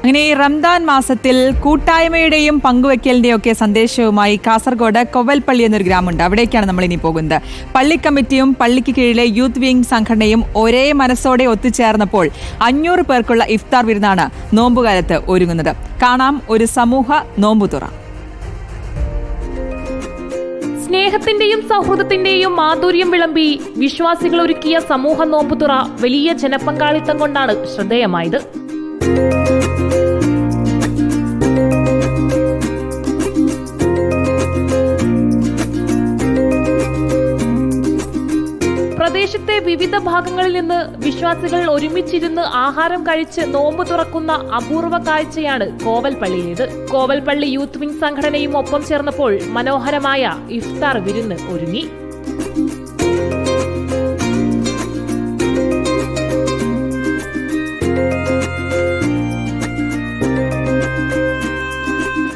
അങ്ങനെ ഈ റംദാൻ മാസത്തിൽ കൂട്ടായ്മയുടെയും പങ്കുവെക്കലിന്റെയും ഒക്കെ സന്ദേശവുമായി കാസർഗോഡ് കൊവൽപ്പള്ളി എന്നൊരു ഗ്രാമമുണ്ട്. അവിടേക്കാണ് നമ്മൾ ഇനി പോകുന്നത്. പള്ളി കമ്മിറ്റിയും പള്ളിക്ക് കീഴിലെ യൂത്ത് വിംഗ് സംഘടനയും ഒരേ മനസ്സോടെ ഒത്തുചേർന്നപ്പോൾ അഞ്ഞൂറ് പേർക്കുള്ള ഇഫ്താർ വിരുന്നാണ് നോമ്പുകാലത്ത് ഒരുങ്ങുന്നത്. കാണാം ഒരു സമൂഹ നോമ്പുതുറ. സ്നേഹത്തിന്റെയും സൗഹൃദത്തിന്റെയും മാധുര്യം വിളമ്പി വിശ്വാസികൾ ഒരുക്കിയ സമൂഹ നോമ്പുതുറ വലിയ ജനപങ്കാളിത്തം കൊണ്ടാണ് ശ്രദ്ധേയമായത്. പ്രദേശത്തെ വിവിധ ഭാഗങ്ങളിൽ നിന്ന് വിശ്വാസികൾ ഒരുമിച്ചിരുന്ന് ആഹാരം കഴിച്ച് നോമ്പ് തുറക്കുന്ന അപൂർവ കാഴ്ചയാണ് കോവൽപ്പള്ളിയിലേത്. കോവൽപ്പള്ളി യൂത്ത് വിംഗ് സംഘടനയും ഒപ്പം ചേർന്നപ്പോൾ മനോഹരമായ ഇഫ്താർ വിരുന്ന് ഒരുങ്ങി.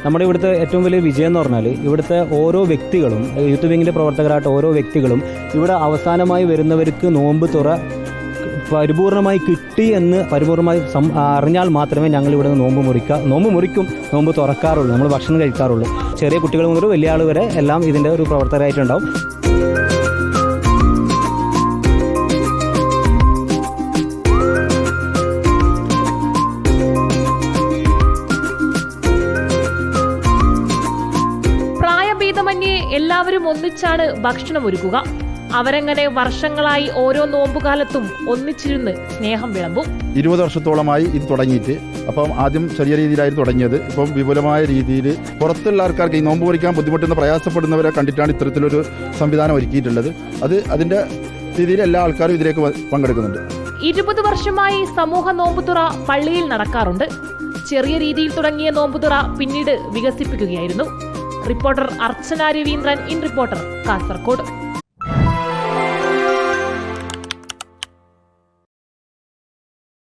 നമ്മുടെ ഇവിടുത്തെ ഏറ്റവും വലിയ വിജയം എന്ന് പറഞ്ഞാൽ ഇവിടുത്തെ ഓരോ വ്യക്തികളും യൂത്ത് വിങ്ങിന്റെ പ്രവർത്തകരായിട്ട് ഓരോ വ്യക്തികളും ഇവിടെ അവസാനമായി വരുന്നവർക്ക് നോമ്പ് തുറ പരിപൂർണമായി കിട്ടി എന്ന് പരിപൂർണമായി അറിഞ്ഞാൽ മാത്രമേ ഞങ്ങൾ ഇവിടെ നിന്ന് നോമ്പ് മുറിക്കുക നോമ്പ് മുറിക്കും നോമ്പ് തുറക്കാറുള്ളൂ നമ്മൾ ഭക്ഷണം കഴിക്കാറുള്ളൂ. ചെറിയ കുട്ടികൾ മുതൽ വലിയ ആൾ വരെ എല്ലാം ഇതിന്റെ ഒരു പ്രവർത്തകരായിട്ടുണ്ടാവും. എല്ലാവരും ഒന്നിച്ചാണ് ഭക്ഷണം ഒരുക്കുക. അവരങ്ങനെ വർഷങ്ങളായി ഓരോ നോമ്പുകാലത്തും ഒന്നിച്ചിരുന്ന് സ്നേഹം വിളമ്പും. ഇരുപത് വർഷത്തോളമായി ഇത് തുടങ്ങിയിട്ട്. അപ്പം ആദ്യം ചെറിയ രീതിയിലായിരുന്നു തുടങ്ങിയത്. ഇപ്പം വിപുലമായ രീതിയിൽ പുറത്തുള്ള ആൾക്കാർക്ക് ഈ നോമ്പ് പൊറിക്കാൻ ബുദ്ധിമുട്ടുന്ന പ്രയാസപ്പെടുന്നവരെ കണ്ടിട്ടാണ് ഇത്തരത്തിലൊരു സംവിധാനം ഒരുക്കിയിട്ടുള്ളത്. അത് അതിന്റെ രീതിയിൽ എല്ലാ ആൾക്കാരും ഇതിലേക്ക് പങ്കെടുക്കുന്നുണ്ട്. ഇരുപത് വർഷമായി സമൂഹ നോമ്പുതുറ പള്ളിയിൽ നടക്കാറുണ്ട്. ചെറിയ രീതിയിൽ തുടങ്ങിയ നോമ്പുതുറ പിന്നീട് വികസിപ്പിക്കുകയായിരുന്നു. Reporter Archana Raveendran in reporter Kasaragod